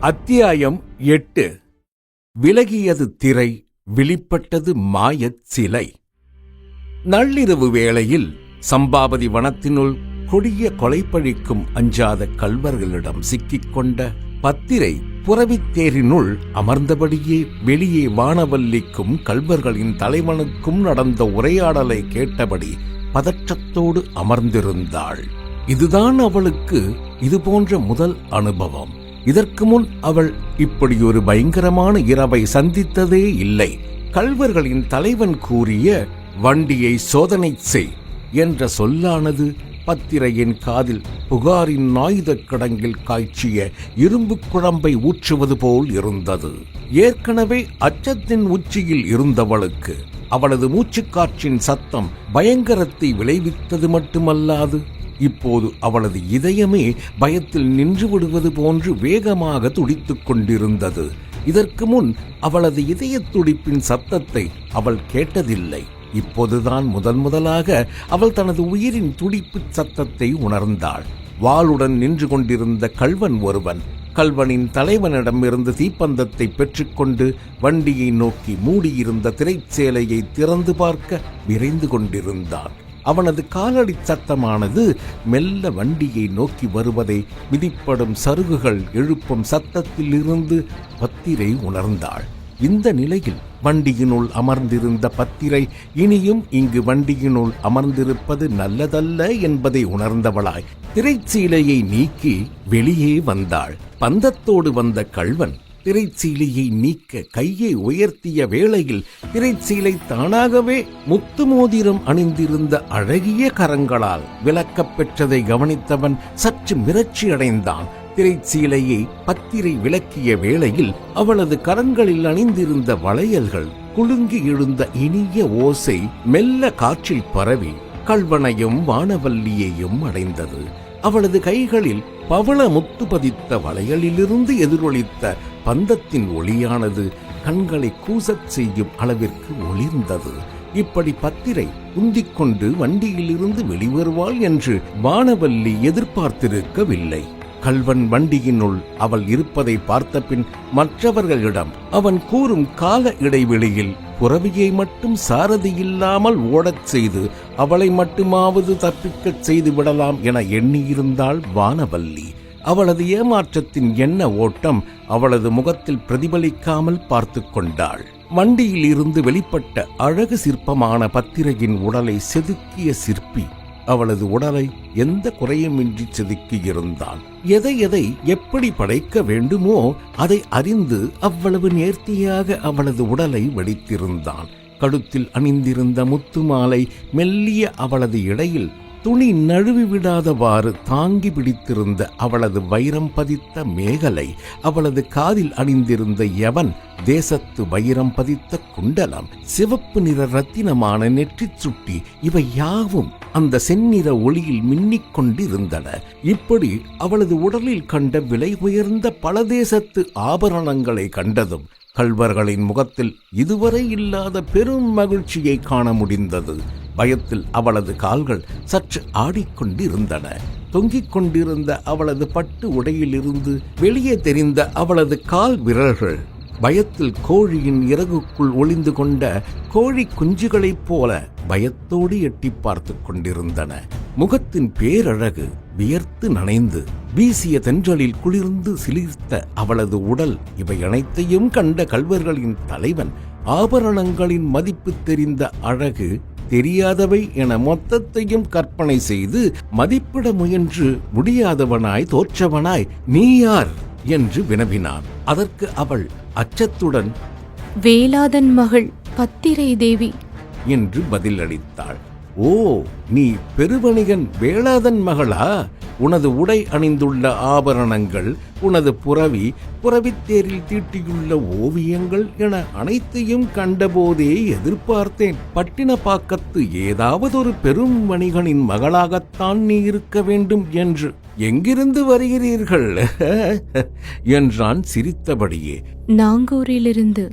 அத்தியாயம் எட்டு. விலகியது திரை வெளிப்பட்டது மாயச் சிலை. நள்ளிரவு வேளையில் சம்பாபதி வனத்தினுள் கொடிய கொலைப்பழிக்கும் அஞ்சாத கல்வர்களிடம் சிக்கிக்கொண்ட பத்திரை புறவித்தேரினுள் அமர்ந்தபடியே வெளியே வானவல்லிக்கும் கல்வர்களின் தலைவனுக்கும் நடந்த உரையாடலை கேட்டபடி பதற்றத்தோடு அமர்ந்திருந்தாள். இதுதான் அவளுக்கு இதுபோன்ற முதல் அனுபவம். இதற்கு முன் அவள் இப்படி ஒரு பயங்கரமான இரவை சந்தித்ததே இல்லை. கல்வர்களின் தலைவன் கூறிய வண்டியை சோதனை செய் என்ற சொல்லானது பத்திரையின் காதில் புகாரின் ஆயுதக் கடங்கில் காய்ச்சிய இரும்பு குழம்பை ஊற்றுவது போல் இருந்தது. ஏற்கனவே அச்சத்தின் உச்சியில் இருந்தவளுக்கு அவளது மூச்சுக்காற்றின் சத்தம் பயங்கரத்தை விளைவித்தது மட்டுமல்லாது இப்போது அவளது இதயமே பயத்தில் நின்று விடுவது போன்று வேகமாக துடித்துக் கொண்டிருந்தது. இதற்கு முன் அவளது இதய துடிப்பின் சத்தத்தை அவள் கேட்டதில்லை. இப்போதுதான் முதன் முதலாக அவள் தனது உயிரின் துடிப்புச் சத்தத்தை உணர்ந்தாள். வாளுடன் நின்று கொண்டிருந்த கல்வன் ஒருவன் கல்வனின் தலைவனிடமிருந்து தீப்பந்தத்தை பெற்றுக்கொண்டு வண்டியை நோக்கி மூடியிருந்த திரைச்சேலையை திறந்து பார்க்க விரைந்து கொண்டிருந்தான். அவனது காலடி சத்தமானது மெல்ல வண்டியை நோக்கி வருவதை மிதிப்படும் சருகுகள் எழுப்பும் சத்தத்திலிருந்து பத்திரை உணர்ந்தாள். இந்த நிலையில் வண்டியினுள் அமர்ந்திருந்த பத்திரை இனியும் இங்கு வண்டியினுள் அமர்ந்திருப்பது நல்லதல்ல என்பதை உணர்ந்தவளாய். திரைச்சீலையை நீக்கி வெளியே வந்தாள். பந்தத்தோடு வந்த கள்வன் திரைச்சீலையை நீக்க கையை உயர்த்திய வேளையில் திரைச்சீலை தானாகவே முத்து மோதிரம் அணிந்திருந்த அழகிய கரங்களால் விளக்கப் பெற்றதை கவனித்தவன் சற்று மிரட்சி அடைந்தான். திரைச்சீலையை பத்திரை விளக்கிய வேளையில் அவளது கரங்களில் அணிந்திருந்த வளையல்கள் குலுங்கி எழுந்த இனிய ஓசை மெல்ல காற்றில் பரவி கல்வனையும் வானவல்லியையும் அடைந்தது. அவளது கைகளில் பவள முத்து பதித்த வளையலிலிருந்து எதிரொலித்த பந்தத்தின் ஒளியானது கண்களை கூசச் செய்யும் அளவிற்கு ஒளிர்ந்தது. இப்படி பத்திரை உந்திக் கொண்டு வண்டியிலிருந்து வெளிவருவாள் என்று வானவல்லி எதிர்பார்த்திருக்கவில்லை. கல்வன் வண்டியினுள் அவள் இருப்பதை பார்த்தபின் மற்றவர்களிடம் அவன் கூறும் கால இடைவெளியில் புறவியை மட்டும் சாரதி இல்லாமல் ஓடச் செய்து அவளை மட்டுமாவது தப்பிக்கச் செய்து விடலாம் என எண்ணியிருந்தாள் வானவல்லி. அவளது ஏமாற்றத்தின் எண்ண ஓட்டம் அவளது முகத்தில் பிரதிபலிக்காமல் பார்த்து கொண்டாள். வண்டியில் இருந்து வெளிப்பட்ட அழகு சிற்பமான பத்திரையின் உடலை செதுக்கிய சிற்பி அவளது உடலை எந்த குறையுமின்றி செதுக்கியிருந்தான் எதை எதை எப்படி படைக்க வேண்டுமோ அதை அறிந்து அவ்வளவு நேர்த்தியாக அவளது உடலை வடித்திருந்தான். கழுத்தில் அணிந்திருந்த முத்து மாலை மெல்லிய அவளது இடையில் துணி நழுவி விடாதவாறு தாங்கி பிடித்திருந்த அவளது வைரம் பதித்த மேகலை அவளது காதில் அணிந்திருந்த யவன் தேசத்து வைரம் பதித்த குண்டலம் சிவப்பு நிற ரத்தினமான நெற்றிச் சுட்டி இவை யாவும் அந்த செந்நிற ஒளியில் மின்னிக் கொண்டிருந்தன. இப்படி அவளது உடலில் கண்ட விலை உயர்ந்த பல தேசத்து ஆபரணங்களை கண்டதும் கல்வர்களின் முகத்தில் இதுவரை இல்லாத பெரும் மகிழ்ச்சியை காண முடிந்தது. பயத்தில் அவளது கால்கள் சற்று ஆடிக்கொண்டிருந்தன. தொங்கிக் கொண்டிருந்த அவளது பட்டு உடையிலிருந்து வெளியே தெரிந்த அவளது கால் விரல்கள் பயத்தில் கோழியின் இறகுக்குள் ஒளிந்து கொண்ட கோழி குஞ்சுகளைப் போல பயத்தோடு எட்டி பார்த்து கொண்டிருந்தன. முகத்தின் பேரழகு வியர்த்து நனைந்து வீசிய தென்றலில் குளிர்ந்து சிலிர்த்த அவளது உடல் இவை அனைத்தையும் கண்ட கல்வர்களின் தலைவன் ஆபரணங்களின் மதிப்பு தெரிந்த அழகு தெரியாதவை என மொத்தத்தையும் கற்பனை செய்து மதிப்பிட முயன்று முடியாதவனாய் தோற்றவனாய் நீ யார் என்று வினவினான். அதற்கு அவள் அச்சத்துடன் வேலாதன் மகள் பத்திரை தேவி என்று பதிலளித்தாள். ஓ நீ பெருவணிகன் வேளாதன் மகளா? உனது உடை அணிந்துள்ள ஆபரணங்கள் உனது புறவி புறவித்தேரில் தீட்டியுள்ள ஓவியங்கள் என அனைத்தையும் கண்டபோதே எதிர்பார்த்தேன். பட்டினப்பாக்கத்து ஏதாவது ஒரு பெரும் வணிகனின் மகளாகத்தான் நீ இருக்க வேண்டும் என்று. எங்கிருந்து வருகிறீர்கள்? என்றான் சிரித்தபடியே. நாங்கூரிலிருந்து.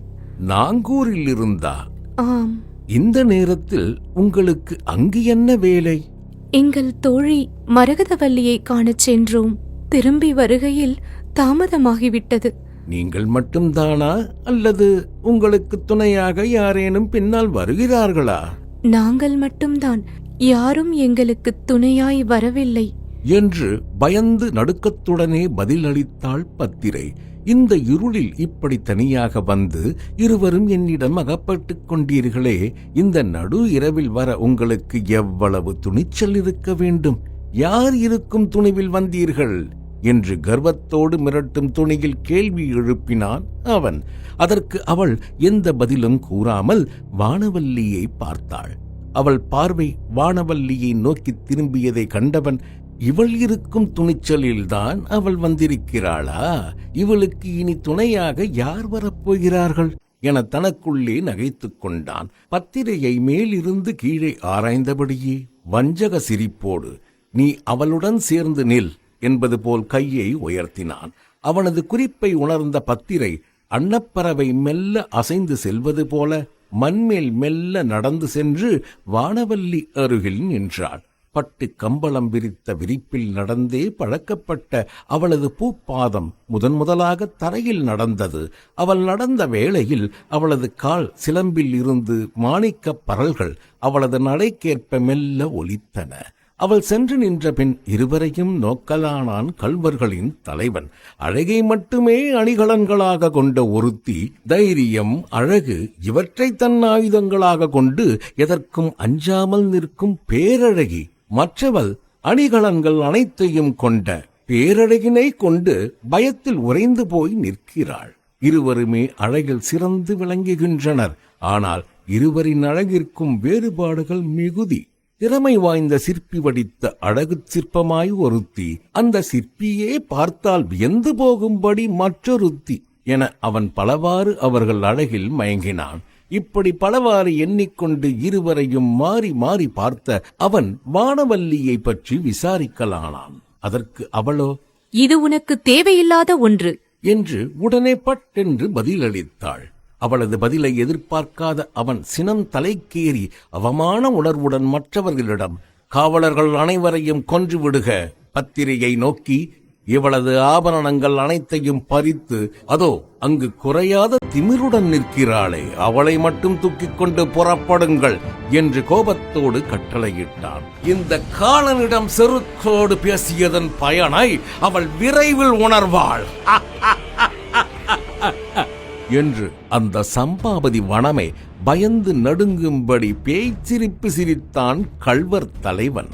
நாங்கூரில் இருந்தா? ஆம். இந்த நேரத்தில் உங்களுக்கு அங்கு என்ன வேலை? எங்கள் தோழி மரகதவல்லியை காணச் சென்றோம். திரும்பி வருகையில் தாமதமாகிவிட்டது. நீங்கள் மட்டும்தானா? அல்லது உங்களுக்கு துணையாக யாரேனும் பின்னால் வருகிறார்களா? நாங்கள் மட்டும்தான். யாரும் எங்களுக்கு துணையாய் வரவில்லை. என்று பயந்து நடுக்கத்துடனே பதிலளித்தாள் பத்திரை. இந்த இருளில் இப்படி தனியாக வந்து இருவரும் என்னிடம் அகப்பட்டுக் கொண்டீர்களே இந்த நடு இரவில் வர உங்களுக்கு எவ்வளவு துணிச்சல் இருக்க வேண்டும்? யார் இருக்கும் துணிவில் வந்தீர்கள்? என்று கர்வத்தோடு மிரட்டும் துணியில் கேள்வி எழுப்பினான் அவன். அதற்கு அவள் எந்த பதிலும் கூறாமல் வானவல்லியை பார்த்தாள். அவள் பார்வை வானவல்லியை நோக்கி திரும்பியதை கண்டவன் இவள் இருக்கும் துணிச்சலில்தான் அவள் வந்திருக்கிறாளா? இவளுக்கு இனி துணையாக யார் வரப்போகிறார்கள்? என தனக்குள்ளே நகைத்துக் கொண்டான். பத்திரையை மேலிருந்து கீழே ஆராய்ந்தபடியே வஞ்சக சிரிப்போடு நீ அவளுடன் சேர்ந்து நில் என்பது போல் கையை உயர்த்தினான். அவனது குறிப்பை உணர்ந்த பத்திரை அன்னப்பறவை மெல்ல அசைந்து செல்வது போல மண்மேல் மெல்ல நடந்து சென்று வானவல்லி அருகில் நின்றாள். பட்டு கம்பளம் விரித்த விரிப்பில் நடந்தே பழக்கப்பட்ட அவளது பூப்பாதம் முதன் முதலாக தரையில் நடந்தது. அவள் நடந்த வேளையில் அவளது கால் சிலம்பில் இருந்து மாணிக்கப் பரல்கள் அவளது நடைக்கேற்ப மெல்ல ஒலித்தன. அவள் சென்று நின்ற பின் இருவரையும் நோக்கலானான் கல்வர்களின் தலைவன். அழகை மட்டுமே அணிகலன்களாக கொண்ட ஒருத்தி தைரியம் அழகு இவற்றை தன் ஆயுதங்களாக கொண்டு எதற்கும் அஞ்சாமல் நிற்கும் பேரழகி மற்றவள் அணிகலன்கள் அனைத்தையும் கொண்ட பேரழகினை கொண்டு பயத்தில் உறைந்து போய் நிற்கிறாள். இருவருமே அழகில் சிறந்து விளங்குகின்றனர். ஆனால் இருவரின் அழகிற்கும் வேறுபாடுகள் மிகுதி. திறமை வாய்ந்த சிற்பி வடித்த அழகு சிற்பமாய் ஒருத்தி அந்த சிற்பியே பார்த்தால் வியந்து போகும்படி மற்றொருத்தி என அவன் பலவாறு அவர்கள் அழகில் மயங்கினான். இப்படி பலவாறு எண்ணிக்கொண்டு இருவரையும் மாறி மாறி பார்த்த அவன் வானவல்லியை பற்றி விசாரிக்கலானான். அதற்கு அவளோ இது உனக்கு தேவையில்லாத ஒன்று. என்று உடனே பட்டென்று பதிலளித்தாள். அவளது பதிலை எதிர்பார்க்காத அவன் சினம் தலைக்கேறி அவமான உணர்வுடன் மற்றவர்களிடம் காவலர்கள் அனைவரையும் கொன்று விடுக. பத்திரையை நோக்கி இவளது ஆபரணங்கள் அனைத்தையும் பறித்து அதோ அங்கு குறையாத திமிருடன் நிற்கிறாளே அவளை மட்டும் தூக்கிக் கொண்டு புறப்படுங்கள் என்று கோபத்தோடு கட்டளையிட்டான். இந்த காலனிடம் செருக்கோடு பேசியதன் பயனை அவள் விரைவில் உணர்வாள். என்று அந்த சம்பாபதி வனமே பயந்து நடுங்கும்படி பேய்ச்சிரிப்பு சிரித்தான் கள்வர் தலைவன்.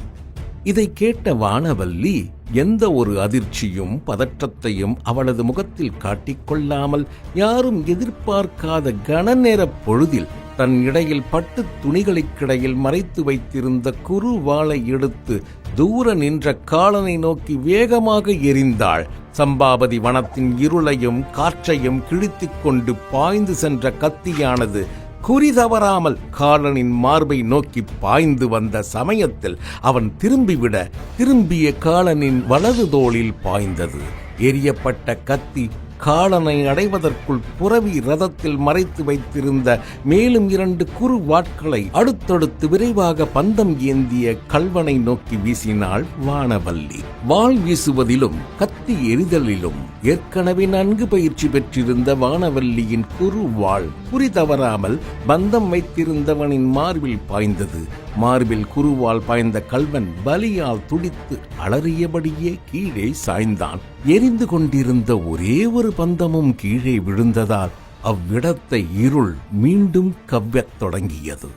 இதை கேட்ட வானவல்லி எந்த ஒரு அதிர்ச்சியும் பதற்றத்தையும் அவளது முகத்தில் காட்டிக்கொள்ளாமல் யாரும் எதிர்பார்க்காத கனநேர பொழுதில் தன் இடையில் பட்டு துணிகளுக்கிடையில் மறைத்து வைத்திருந்த குறு வாளை எடுத்து தூர நின்ற காலனை நோக்கி வேகமாக எரிந்தாள். சம்பாபதி வனத்தின் இருளையும் காற்றையும் கிழித்துக் கொண்டு பாய்ந்து சென்ற கத்தியானது குறி தவறாமல் காலனின் மார்பை நோக்கி பாய்ந்து வந்த சமயத்தில் அவன் திரும்பிவிட திரும்பிய காலனின் வலது தோளில் பாய்ந்தது. எரியப்பட்ட கத்தி காலனை அடைவதற்குள் புறவி ரதத்தில் மறைத்து வைத்திருந்த மேலும் இரண்டு குறு வாட்களை அடுத்தடுத்து விரைவாக பந்தம் ஏந்திய கல்வனை நோக்கி வீசினாள் வானவல்லி. வாள் வீசுவதிலும் கத்தி எரிதலிலும் ஏற்கனவே நன்கு பயிற்சி பெற்றிருந்த வானவல்லியின் குறு வாள் குறி தவறாமல் பந்தம் வைத்திருந்தவனின் மார்பில் பாய்ந்தது. மார்பில் குருவால் பாய்ந்த கல்வன் பலியால் துடித்து அலறியபடியே கீழே சாய்ந்தான். எரிந்து கொண்டிருந்த ஒரே ஒரு பந்தமும் கீழே விழுந்ததால் அவ்விடத்தை இருள் மீண்டும் கவ்வத் தொடங்கியது.